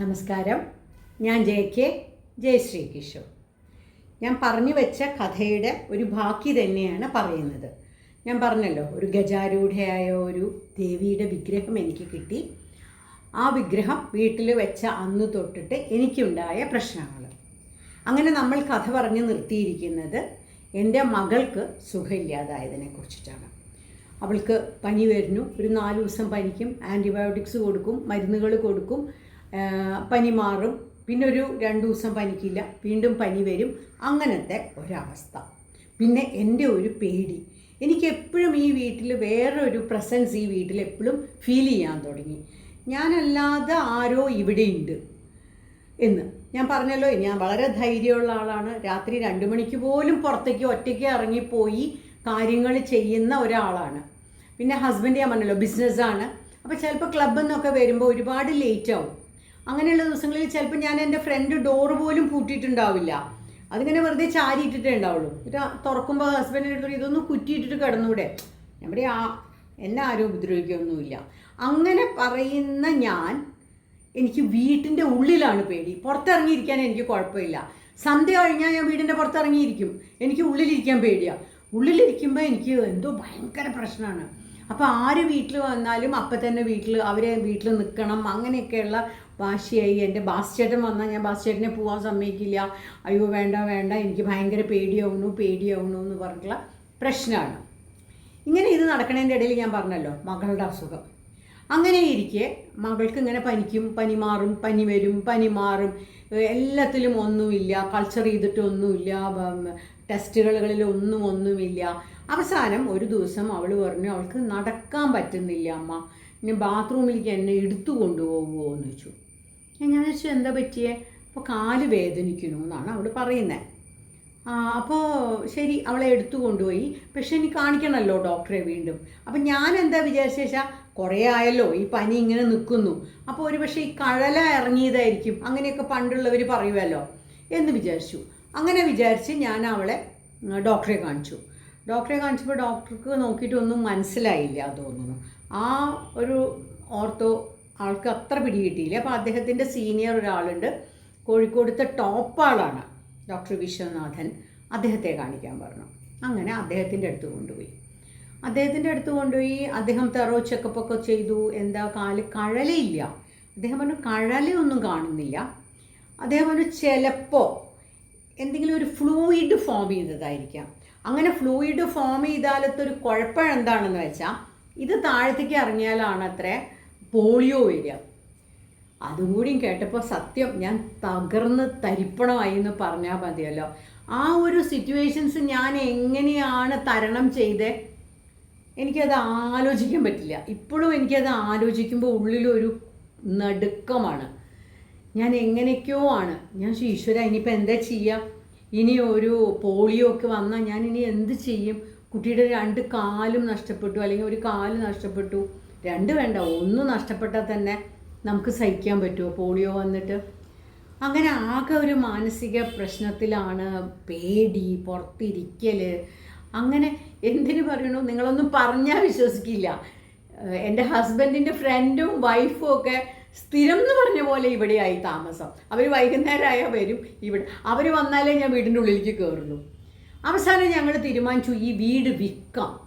നമസ്കാരം. ഞാൻ J K Jayashree Kishore ഞാൻ പറഞ്ഞു വെച്ച കഥയുടെ ഒരു ബാക്കി തന്നെയാണ് പറയുന്നത്. ഞാൻ പറഞ്ഞല്ലോ ഒരു ഗജാരൂഢയായ ഒരു ദേവിയുടെ വിഗ്രഹം എനിക്ക് കിട്ടി. ആ വിഗ്രഹം വീട്ടിൽ വെച്ച അന്ന് തൊട്ടിട്ട് എനിക്കുണ്ടായ പ്രശ്നങ്ങൾ. അങ്ങനെ നമ്മൾ കഥ പറഞ്ഞ് നിർത്തിയിരിക്കുന്നത് എന്റെ മകൾക്ക് സുഖമില്ലാതായതിനെ കുറിച്ചിട്ടാണ്. അവൾക്ക് പനി വരുന്നു. ഒരു നാല് ദിവസം പനിക്കും ആന്റിബയോട്ടിക്സ് കൊടുക്കും മരുന്നുകൾ കൊടുക്കും പനി മാറും. പിന്നെ ഒരു രണ്ട് ദിവസം പനിക്കില്ല. വീണ്ടും പനി വരും. അങ്ങനത്തെ ഒരവസ്ഥ. പിന്നെ എന്റെ ഒരു പേടി. എനിക്ക് എപ്പോഴും ഈ വീട്ടിൽ വേറൊരു പ്രസൻസ് ഈ വീട്ടിൽ എപ്പോഴും ഫീൽ ചെയ്യാൻ തുടങ്ങി. ഞാനല്ലാതെ ആരോ ഇവിടെയുണ്ട് എന്ന്. ഞാൻ പറഞ്ഞല്ലോ ഞാൻ വളരെ ധൈര്യമുള്ള ആളാണ്. രാത്രി രണ്ട് മണിക്ക് പോലും പുറത്തേക്ക് ഒറ്റയ്ക്ക് ഇറങ്ങിപ്പോയി കാര്യങ്ങൾ ചെയ്യുന്ന ഒരാളാണ്. പിന്നെ ഹസ്ബൻഡ് ഞാൻ പറഞ്ഞല്ലോ ബിസിനസ്സാണ് അപ്പോൾ ചിലപ്പോൾ ക്ലബ്ബെന്നൊക്കെ വരുമ്പോൾ ഒരുപാട് ലേറ്റ് ആവും. അങ്ങനെയുള്ള ദിവസങ്ങളിൽ ചിലപ്പോൾ ഞാൻ എന്റെ ഫ്രണ്ട് ഡോറ് പോലും പൂട്ടിയിട്ടുണ്ടാവില്ല. അതിങ്ങനെ വെറുതെ ചാരി ഇട്ടിട്ടേ ഉണ്ടാവുള്ളൂ ഇത് തുറക്കുമ്പോൾ ഹസ്ബൻഡിന്റെ അടുത്ത് ഇതൊന്നും കുറ്റിയിട്ടിട്ട് കിടന്നൂടെ. പറയും ആ എന്നെ ആരും ഉപദ്രവിക്കുകയൊന്നുമില്ല അങ്ങനെ പറയുന്ന ഞാൻ എനിക്ക് വീട്ടിന്റെ ഉള്ളിലാണ് പേടി. പുറത്തിറങ്ങിയിരിക്കാൻ എനിക്ക് കുഴപ്പമില്ല. സന്ധ്യ കഴിഞ്ഞാൽ ഞാൻ വീടിന്റെ പുറത്തിറങ്ങിയിരിക്കും. എനിക്ക് ഉള്ളിലിരിക്കാൻ പേടിയാണ് ഉള്ളിലിരിക്കുമ്പോൾ എനിക്ക് എന്തോ ഭയങ്കര പ്രശ്നമാണ്. അപ്പോൾ ആര് വീട്ടിൽ വന്നാലും അപ്പം തന്നെ വീട്ടിൽ അവരെ വീട്ടിൽ നിൽക്കണം അങ്ങനെയൊക്കെയുള്ള വാശിയായി. എന്റെ ബാസ്ചേട്ടൻ വന്നാൽ ഞാൻ ബാസ്ചേട്ടനെ പോകാൻ സമ്മതിക്കില്ല. അയ്യോ വേണ്ട വേണ്ട. എനിക്ക് ഭയങ്കര പേടിയാവുന്നു പേടിയാവുന്നു എന്ന് പറഞ്ഞിട്ടുള്ള പ്രശ്നമാണ്. ഇങ്ങനെ ഇത് നടക്കണതിന്റെ ഇടയിൽ ഞാൻ പറഞ്ഞല്ലോ മകളുടെ അസുഖം. അങ്ങനെ ഇരിക്കെ മകൾക്ക് ഇങ്ങനെ പനിക്കും പനി മാറും പനി വരും പനി മാറും. എല്ലാത്തിലും ഒന്നുമില്ല. കൾച്ചർ ചെയ്തിട്ടൊന്നുമില്ല ടെസ്റ്റുകളിൽ ഒന്നും ഒന്നുമില്ല. അവസാനം ഒരു ദിവസം അവൾ പറഞ്ഞു അവൾക്ക് നടക്കാൻ പറ്റുന്നില്ല അമ്മ. ഇനി ബാത്റൂമിലേക്ക് എന്നെ എടുത്തു കൊണ്ടുപോകുമോ എന്ന് ചോദിച്ചു. ഞാൻ ചോദിച്ചു എന്താ പറ്റിയേ? അപ്പോൾ കാൽ വേദനിക്കുന്നു എന്നാണ് അവൾ പറയുന്നത് അപ്പോൾ ശരി അവളെ എടുത്തു കൊണ്ടുപോയി. പക്ഷെ എനിക്ക് കാണിക്കണമല്ലോ ഡോക്ടറെ വീണ്ടും. അപ്പം ഞാൻ എന്താ വിചാരിച്ച വെച്ചാൽ കുറേ ആയല്ലോ ഈ പനി ഇങ്ങനെ നിൽക്കുന്നു അപ്പോൾ ഒരു പക്ഷേ ഈ കഴല ഇറങ്ങിയതായിരിക്കും. അങ്ങനെയൊക്കെ പണ്ടുള്ളവർ പറയുമല്ലോ എന്ന് വിചാരിച്ചു. അങ്ങനെ വിചാരിച്ച് ഞാൻ അവളെ ഡോക്ടറെ കാണിച്ചു. ഡോക്ടറെ കാണിച്ചപ്പോൾ ഡോക്ടർക്ക് നോക്കിയിട്ടൊന്നും മനസ്സിലായില്ല തോന്നുന്നു. ആ ഒരു ഓർത്തോ ആൾക്ക് അത്ര പിടി കിട്ടിയില്ല. അപ്പോൾ അദ്ദേഹത്തിന്റെ സീനിയർ ഒരാളുണ്ട്. കോഴിക്കോടത്തെ ടോപ്പ് ആളാണ് ഡോക്ടർ വിശ്വനാഥൻ. അദ്ദേഹത്തെ കാണിക്കാൻ പറഞ്ഞു. അങ്ങനെ അദ്ദേഹത്തിന്റെ അടുത്ത് കൊണ്ടുപോയി. അദ്ദേഹത്തിന്റെ അടുത്ത് കൊണ്ടുപോയി. അദ്ദേഹം തെറോ ചെക്കപ്പൊക്കെ ചെയ്തു. എന്താ കാൽ കഴലയില്ല. അദ്ദേഹം പറഞ്ഞു കഴലയൊന്നും കാണുന്നില്ല. അദ്ദേഹം പറഞ്ഞു ചിലപ്പോൾ എന്തെങ്കിലും ഒരു ഫ്ലൂയിഡ് ഫോം ചെയ്തതായിരിക്കാം. അങ്ങനെ ഫ്ലൂയിഡ് ഫോം ചെയ്താലത്തൊരു കുഴപ്പം എന്താണെന്ന് വെച്ചാൽ ഇത് താഴത്തേക്ക് ഇറങ്ങിയാലാണ് അത്ര പോളിയോ വരിക. അതും കൂടിയും കേട്ടപ്പോൾ സത്യം ഞാൻ തകർന്ന് തരിപ്പണമായി എന്ന് പറഞ്ഞാൽ മതിയല്ലോ. ആ ഒരു സിറ്റുവേഷൻസ് ഞാൻ എങ്ങനെയാണ് തരണം ചെയ്തേ? എനിക്കത് ആലോചിക്കാൻ പറ്റില്ല. ഇപ്പോഴും എനിക്കത് ആലോചിക്കുമ്പോൾ ഉള്ളിലൊരു നടുക്കമാണ്. ഞാൻ എങ്ങനെയൊക്കെയോ ആണ്. ഞാൻ ഈശ്വര ഇനിയിപ്പോൾ എന്താ ചെയ്യുക ഇനി ഒരു പോളിയോ ഒക്കെ വന്നാൽ ഞാൻ ഇനി എന്ത് ചെയ്യും? കുട്ടിയുടെ രണ്ട് കാലും നഷ്ടപ്പെട്ടു അല്ലെങ്കിൽ ഒരു കാൽ നഷ്ടപ്പെട്ടു. രണ്ട് വേണ്ട ഒന്ന് നഷ്ടപ്പെട്ടാൽ തന്നെ നമുക്ക് സഹിക്കാൻ പറ്റുമോ? പോളിയോ വന്നിട്ട്. അങ്ങനെ ആകെ ഒരു മാനസിക പ്രശ്നത്തിലാണ് പേടി പുറത്തിരിക്കൽ അങ്ങനെ എന്തിനു പറയണു? നിങ്ങളൊന്നും പറഞ്ഞാൽ വിശ്വസിക്കില്ല. എന്റെ ഹസ്ബൻഡിന്റെ ഫ്രണ്ടും വൈഫും ഒക്കെ സ്ഥിരം എന്ന് പറഞ്ഞ പോലെ ഇവിടെയായി താമസം. അവർ വൈകുന്നേരമായാൽ വരും. ഇവിടെ അവർ വന്നാലേ ഞാൻ വീടിന്റെ ഉള്ളിലേക്ക് കയറുള്ളൂ അവസാനം ഞങ്ങൾ തീരുമാനിച്ചു ഈ വീട് വിൽക്കാം.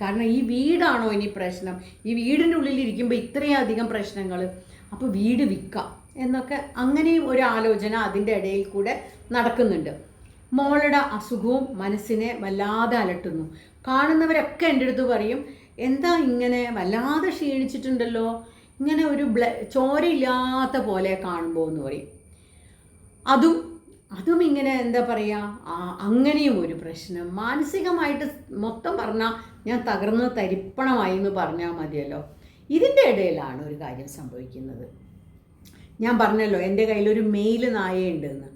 കാരണം ഈ വീടാണോ ഇനി പ്രശ്നം? ഈ വീടിന്റെ ഉള്ളിൽ ഇരിക്കുമ്പോൾ ഇത്രയും അധികം പ്രശ്നങ്ങൾ അപ്പോൾ വീട് വിൽക്കാം എന്നൊക്കെ അങ്ങനെയും ഒരു ആലോചന അതിന്റെ ഇടയിൽ കൂടെ നടക്കുന്നുണ്ട്. മോളുടെ അസുഖവും മനസ്സിനെ വല്ലാതെ അലട്ടുന്നു. കാണുന്നവരൊക്കെ എന്റെ അടുത്ത് പറയും എന്താ ഇങ്ങനെ? വല്ലാതെ ക്ഷീണിച്ചിട്ടുണ്ടല്ലോ. ഇങ്ങനെ ഒരു ബ്ല ചോരയില്ലാത്ത പോലെ കാണുമ്പോൾ എന്ന് പറയും. അതും അതും ഇങ്ങനെ എന്താ പറയുക അങ്ങനെയും ഒരു പ്രശ്നം. മാനസികമായിട്ട് മൊത്തം പറഞ്ഞാൽ ഞാൻ തകർന്ന് തരിപ്പണമായി എന്ന് പറഞ്ഞാൽ മതിയല്ലോ. ഇതിന്റെ ഇടയിലാണ് ഒരു കാര്യം സംഭവിക്കുന്നത്. ഞാൻ പറഞ്ഞല്ലോ എന്റെ കയ്യിലൊരു മെയിൽ നായയുണ്ടെന്ന്.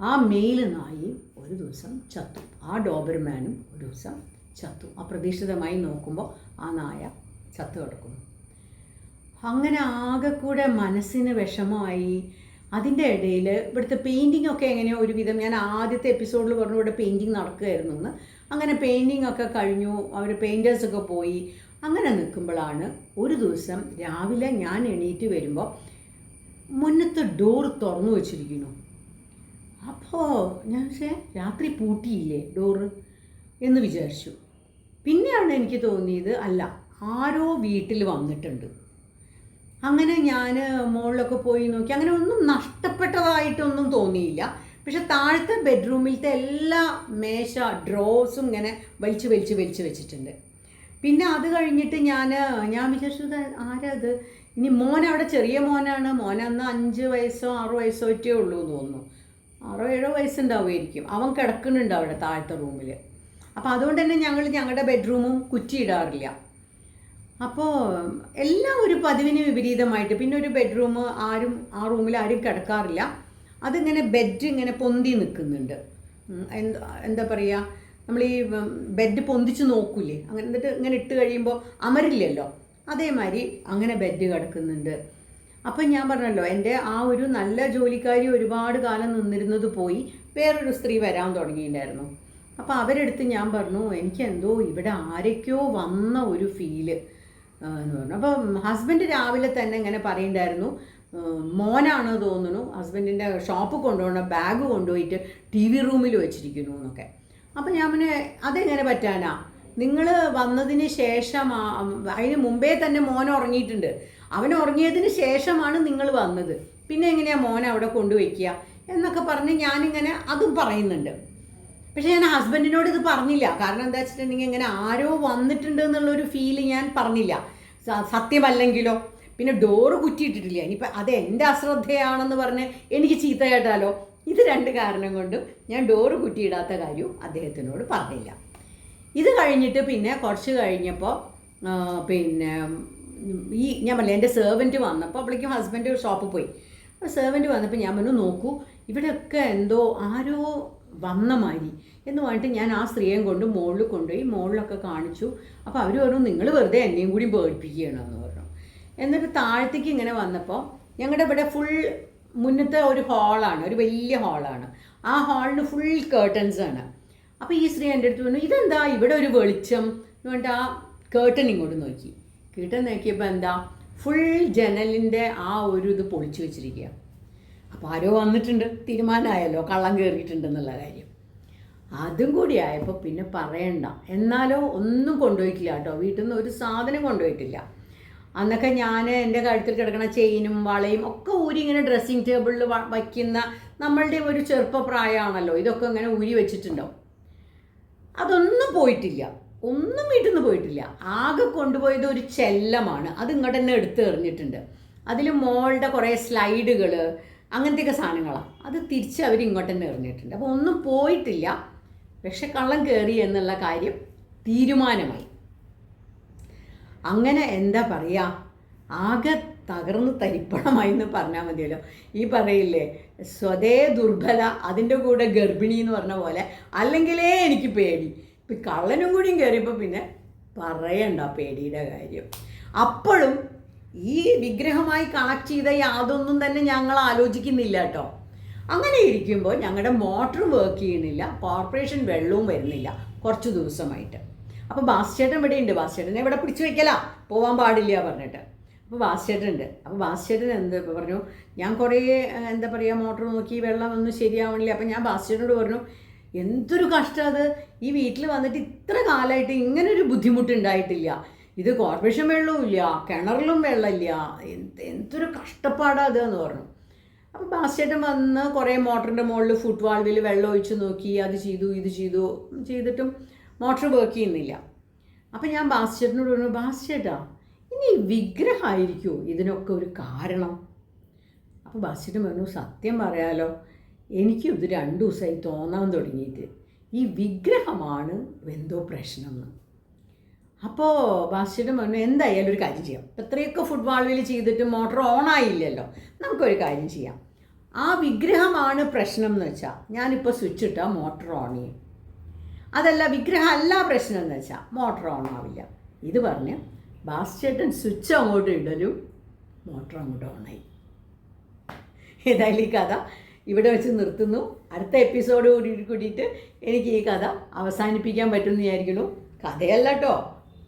ആ മെയിൽ നായി ഒരു ദിവസം ചത്തു. ആ ഡോബർമാനും ഒരു ദിവസം ചത്തു. അപ്രതീക്ഷിതമായി നോക്കുമ്പോൾ ആ നായ ചത്തു കിടക്കുന്നു. അങ്ങനെ ആകെക്കൂടെ കൂടെ മനസ്സിന് വിഷമമായി. അതിന്റെ ഇടയിൽ ഇവിടുത്തെ പെയിന്റിംഗ് ഒക്കെ എങ്ങനെയോ? ഒരുവിധം ഞാൻ ആദ്യത്തെ എപ്പിസോഡിൽ പറഞ്ഞു ഇവിടെ പെയിന്റിങ് നടക്കുമായിരുന്നു എന്ന് അങ്ങനെ പെയിന്റിംഗ് ഒക്കെ കഴിഞ്ഞു. അവർ പെയിന്റേഴ്സൊക്കെ പോയി. അങ്ങനെ നിൽക്കുമ്പോഴാണ് ഒരു ദിവസം രാവിലെ ഞാൻ എണീറ്റ് വരുമ്പോൾ മുന്നത്തെ ഡോർ തുറന്നു വെച്ചിരിക്കുന്നു. അപ്പോൾ ഞാൻ പക്ഷേ രാത്രി പൂട്ടിയില്ലേ ഡോറ് എന്ന് വിചാരിച്ചു. പിന്നെയാണ് എനിക്ക് തോന്നിയത് അല്ല ആരോ വീട്ടിൽ വന്നിട്ടുണ്ട്. അങ്ങനെ ഞാൻ മുകളിലൊക്കെ പോയി നോക്കി. അങ്ങനെ ഒന്നും നഷ്ടപ്പെട്ടതായിട്ടൊന്നും തോന്നിയില്ല. പക്ഷെ താഴത്തെ ബെഡ്റൂമിലത്തെ എല്ലാ മേശ ഡ്രോസും ഇങ്ങനെ വലിച്ചു വലിച്ചു വലിച്ചു വെച്ചിട്ടുണ്ട്. പിന്നെ അത് കഴിഞ്ഞിട്ട് ഞാൻ ഞാൻ വിചാരിച്ചത് ആരത് ഇനി മോൻ അവിടെ ചെറിയ മോനാണ്. മോൻ അന്ന് അഞ്ച് വയസ്സോ ആറോ വയസ്സോ ഒറ്റേ ഉള്ളൂ എന്ന് തോന്നുന്നു. ആറോ ഏഴോ വയസ്സുണ്ടാവുമായിരിക്കും. അവൻ കിടക്കുന്നുണ്ട് അവിടെ താഴത്തെ റൂമിൽ അപ്പോൾ അതുകൊണ്ട് തന്നെ ഞങ്ങൾ ഞങ്ങളുടെ ബെഡ്റൂമും കുറ്റിയിടാറില്ല. അപ്പോൾ എല്ലാം ഒരു പതിവിന് വിപരീതമായിട്ട്. പിന്നെ ഒരു ബെഡ്റൂം ആരും ആ റൂമിൽ ആരും കിടക്കാറില്ല. അതിങ്ങനെ ബെഡ് ഇങ്ങനെ പൊന്തി നിൽക്കുന്നുണ്ട്. എന്താ എന്താ പറയുക നമ്മൾ ഈ ബെഡ് പൊന്തിച്ച് നോക്കൂലേ? അങ്ങനെ എന്നിട്ട് ഇങ്ങനെ ഇട്ട് കഴിയുമ്പോൾ അമരില്ലല്ലോ? അതേമാതിരി അങ്ങനെ ബെഡ് കിടക്കുന്നുണ്ട്. അപ്പം ഞാൻ പറഞ്ഞല്ലോ എന്റെ ആ ഒരു നല്ല ജോലിക്കാരി ഒരുപാട് കാലം നിന്നിരുന്നത് പോയി വേറൊരു സ്ത്രീ വരാൻ തുടങ്ങിയിട്ടുണ്ടായിരുന്നു. അപ്പോൾ അവരെടുത്ത് ഞാൻ പറഞ്ഞു എനിക്ക് എന്തോ ഇവിടെ ആരൊക്കെയോ വന്ന ഒരു ഫീൽ. എന്ന് പറഞ്ഞു. അപ്പം ഹസ്ബൻഡ് രാവിലെ തന്നെ ഇങ്ങനെ പറയുണ്ടായിരുന്നു മോനാണ് തോന്നുന്നു. ഹസ്ബൻഡിന്റെ ഷോപ്പ് കൊണ്ടുപോകണ ബാഗ് കൊണ്ടുപോയിട്ട് ടി വി റൂമിൽ വെച്ചിരിക്കുന്നു എന്നൊക്കെ. അപ്പം ഞാൻ പിന്നെ അതെങ്ങനെ പറ്റാനാ? നിങ്ങൾ വന്നതിന് ശേഷം അതിന് മുമ്പേ തന്നെ മോൻ ഉറങ്ങിയിട്ടുണ്ട്. അവൻ ഉറങ്ങിയതിന് ശേഷമാണ് നിങ്ങൾ വന്നത്. പിന്നെ എങ്ങനെയാണ് മോൻ അവിടെ കൊണ്ടുവയ്ക്കുക? എന്നൊക്കെ പറഞ്ഞ് ഞാനിങ്ങനെ അതും പറയുന്നുണ്ട്. പക്ഷേ ഞാൻ ഹസ്ബൻഡിനോട് ഇത് പറഞ്ഞില്ല. കാരണം എന്താ വെച്ചിട്ടുണ്ടെങ്കിൽ ഇങ്ങനെ ആരോ വന്നിട്ടുണ്ട് എന്നുള്ളൊരു ഫീൽ ഞാൻ പറഞ്ഞില്ല. സത്യമല്ലെങ്കിലോ? പിന്നെ ഡോറ് കുറ്റിയിട്ടിട്ടില്ല. ഇനിയിപ്പോൾ അത് എന്റെ അശ്രദ്ധയാണെന്ന് പറഞ്ഞ് എനിക്ക് ചീത്ത കേട്ടാലോ? ഇത് രണ്ട് കാരണം കൊണ്ടും ഞാൻ ഡോറ് കുറ്റിയിടാത്ത കാര്യവും അദ്ദേഹത്തിനോട് പറഞ്ഞില്ല. ഇത് കഴിഞ്ഞിട്ട് പിന്നെ കുറച്ച് കഴിഞ്ഞപ്പോൾ പിന്നെ ഈ ഞാൻ പറഞ്ഞില്ല എന്റെ സെർവന്റ് വന്നപ്പോൾ അപ്പോഴേക്കും ഹസ്ബൻഡ് ഷോപ്പിൽ പോയി. അപ്പോൾ സെർവന്റ് വന്നപ്പോൾ ഞാൻ പറഞ്ഞു നോക്കൂ ഇവിടെയൊക്കെ എന്തോ ആരോ വന്ന മാതിരി. എന്ന് പറഞ്ഞിട്ട് ഞാൻ ആ സ്ത്രീയെയും കൊണ്ട് മുകളിൽ കൊണ്ടുപോയി മുകളിലൊക്കെ കാണിച്ചു. അപ്പോൾ അവർ പറഞ്ഞു നിങ്ങൾ വെറുതെ എന്നെയും കൂടി പേടിപ്പിക്കുകയാണെന്ന് പറഞ്ഞു. എന്നിട്ട് താഴത്തേക്ക് ഇങ്ങനെ വന്നപ്പോൾ ഞങ്ങളുടെ ഇവിടെ ഫുൾ മുന്നത്തെ ഒരു ഹാളാണ് ഒരു വലിയ ഹാളാണ് ആ ഹാളിന് ഫുൾ കേർട്ടൻസ് ആണ്. അപ്പോൾ ഈ സ്ത്രീ എന്റെ അടുത്ത് പറഞ്ഞു ഇതെന്താ? ഇവിടെ ഒരു വെളിച്ചം. എന്ന് പറഞ്ഞിട്ട് ആ കേർട്ടൻ ഇങ്ങോട്ട് നോക്കി. കേട്ടൻ നോക്കിയപ്പോൾ എന്താ? ഫുൾ ജനലിന്റെ ആ ഒരു ഇത് പൊളിച്ചു വെച്ചിരിക്കുക അപ്പോൾ ആരോ വന്നിട്ടുണ്ട് തീരുമാനമായല്ലോ കള്ളം കയറിയിട്ടുണ്ടെന്നുള്ള കാര്യം. അതും കൂടി ആയപ്പോൾ പിന്നെ പറയണ്ട. എന്നാലോ ഒന്നും കൊണ്ടുപോയിട്ടില്ല കേട്ടോ. വീട്ടിൽ നിന്ന് ഒരു സാധനം കൊണ്ടുപോയിട്ടില്ല. അന്നൊക്കെ ഞാൻ എന്റെ കഴുത്തിൽ കിടക്കുന്ന ചെയിനും വളയും ഒക്കെ ഊരി ഇങ്ങനെ ഡ്രസ്സിങ് ടേബിളിൽ വയ്ക്കുന്ന നമ്മളുടെ ഒരു ചെറുപ്പപ്രായമാണല്ലോ. ഇതൊക്കെ ഇങ്ങനെ ഊരി വെച്ചിട്ടുണ്ടാവും. അതൊന്നും പോയിട്ടില്ല. ഒന്നും വീട്ടിൽ നിന്ന് പോയിട്ടില്ല. ആകെ കൊണ്ടുപോയത് ഒരു ചെല്ലമാണ്. അത് ഇങ്ങോട്ട് തന്നെ എടുത്തു എറിഞ്ഞിട്ടുണ്ട് അതിൽ മോളുടെ കുറേ സ്ലൈഡുകൾ അങ്ങനത്തെയൊക്കെ സാധനങ്ങളാണ് അത് തിരിച്ച് അവർ ഇങ്ങോട്ട് തന്നെ എറിഞ്ഞിട്ടുണ്ട്. അപ്പോൾ ഒന്നും പോയിട്ടില്ല. പക്ഷെ കള്ളം കയറി എന്നുള്ള കാര്യം തീരുമാനമായി. അങ്ങനെ എന്താ പറയുക ആകെ തകർന്ന് തരിപ്പണമായി എന്ന് പറഞ്ഞാൽ മതിയല്ലോ. ഈ പറയില്ലേ സ്വതേ ദുർബല അതിന്റെ കൂടെ ഗർഭിണി എന്ന് പറഞ്ഞ പോലെ. അല്ലെങ്കിലേ എനിക്ക് പേടി. ഇപ്പം കള്ളനും കൂടിയും കയറിയപ്പോൾ പിന്നെ പറയണ്ട പേടിയുടെ കാര്യം. അപ്പോഴും ഈ വിഗ്രഹമായി കണക്ട് ചെയ്ത യാതൊന്നും തന്നെ ഞങ്ങൾ ആലോചിക്കുന്നില്ല കേട്ടോ. അങ്ങനെ ഇരിക്കുമ്പോൾ ഞങ്ങളുടെ മോട്ടർ വർക്ക് ചെയ്യുന്നില്ല കോർപ്പറേഷൻ വെള്ളവും വരുന്നില്ല കുറച്ച് ദിവസമായിട്ട്. അപ്പോൾ ബാസ്ചേട്ടൻ ഇവിടെ ഉണ്ട് ബാസ്ചേട്ടനെ ഇവിടെ പിടിച്ചു വയ്ക്കല പോകാൻ പാടില്ല പറഞ്ഞിട്ട്. അപ്പോൾ ബാസ്ചേട്ടൻ ഉണ്ട് അപ്പോൾ ബാസ്ചേട്ടൻ എന്ത് പറഞ്ഞു ഞാൻ കുറേ എന്താ പറയുക മോട്ടർ നോക്കി വെള്ളം ഒന്നും ശരിയാവണില്ല. അപ്പോൾ ഞാൻ ബാസ്ചേട്ടനോട് പറഞ്ഞു എന്തൊരു കഷ്ടം അത്. ഈ വീട്ടിൽ വന്നിട്ട് ഇത്ര കാലമായിട്ട് ഇങ്ങനൊരു ബുദ്ധിമുട്ടുണ്ടായിട്ടില്ല. ഇത് കോർപ്പറേഷൻ വെള്ളവും ഇല്ല കിണറിലും വെള്ളമില്ല. എന്ത് എന്തൊരു കഷ്ടപ്പാടാ അതെന്ന് പറഞ്ഞു. അപ്പോൾ ബാസ്ചേട്ടൻ വന്ന് കുറേ മോട്ടറിന്റെ മുകളിൽ ഫുട് വാൾവിൽ വെള്ളം ഒഴിച്ച് നോക്കി അത് ചെയ്തു ഇത് ചെയ്തു. ചെയ്തിട്ടും മോട്ടർ വർക്ക് ചെയ്യുന്നില്ല. അപ്പം ഞാൻ ബാസ്ചേട്ടനോട് പറഞ്ഞു ബാസ്ചേട്ടാ ഇനി വിഗ്രഹമായിരിക്കുമോ ഇതിനൊക്കെ ഒരു കാരണം. അപ്പോൾ ബാസ്ചേട്ടൻ പറഞ്ഞു സത്യം പറയാലോ എനിക്കും ഇത് രണ്ട് ദിവസമായി തോന്നാൻ തുടങ്ങിയിട്ട്. ഈ വിഗ്രഹമാണ് എന്തോ പ്രശ്നം അപ്പോൾ ബാസ്ചേട്ടൻ പറഞ്ഞു എന്തായാലും ഒരു കാര്യം ചെയ്യാം. ഇത്രയൊക്കെ ഫുഡ് വാൾവിൽ ചെയ്തിട്ട് മോട്ടോർ ഓൺ ആയില്ലല്ലോ. നമുക്കൊരു കാര്യം ചെയ്യാം. ആ വിഗ്രഹമാണ് പ്രശ്നം എന്ന് വെച്ചാൽ ഞാനിപ്പോൾ സ്വിച്ച് ഇട്ടാൽ മോട്ടർ ഓൺ ചെയ്യും. അതല്ല വിഗ്രഹം അല്ല പ്രശ്നം എന്ന് വെച്ചാൽ മോട്ടർ ഓൺ ആവില്ല. ഇത് പറഞ്ഞ് ബാസ്ചേട്ടൻ സ്വിച്ച് അങ്ങോട്ട് ഇടലും മോട്ടർ അങ്ങോട്ട് ഓണായി ഏതായാലും ഈ കഥ ഇവിടെ വെച്ച് നിർത്തുന്നു. അടുത്ത എപ്പിസോഡ് കൂടി കൂടിയിട്ട് എനിക്ക് ഈ കഥ അവസാനിപ്പിക്കാൻ പറ്റുമെന്ന് വിചാരിക്കുന്നു. കഥയല്ല കേട്ടോ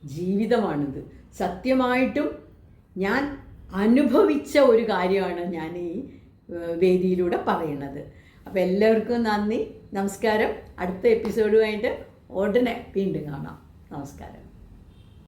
ജീവിതമാണിത്. സത്യമായിട്ടും ഞാൻ അനുഭവിച്ച ഒരു കാര്യമാണ് ഞാൻ ഈ വേദിയിലൂടെ പറയുന്നത് അപ്പോൾ എല്ലാവർക്കും നന്ദി. നമസ്കാരം. അടുത്ത എപ്പിസോഡുമായിട്ട് ഉടനെ വീണ്ടും കാണാം. നമസ്കാരം.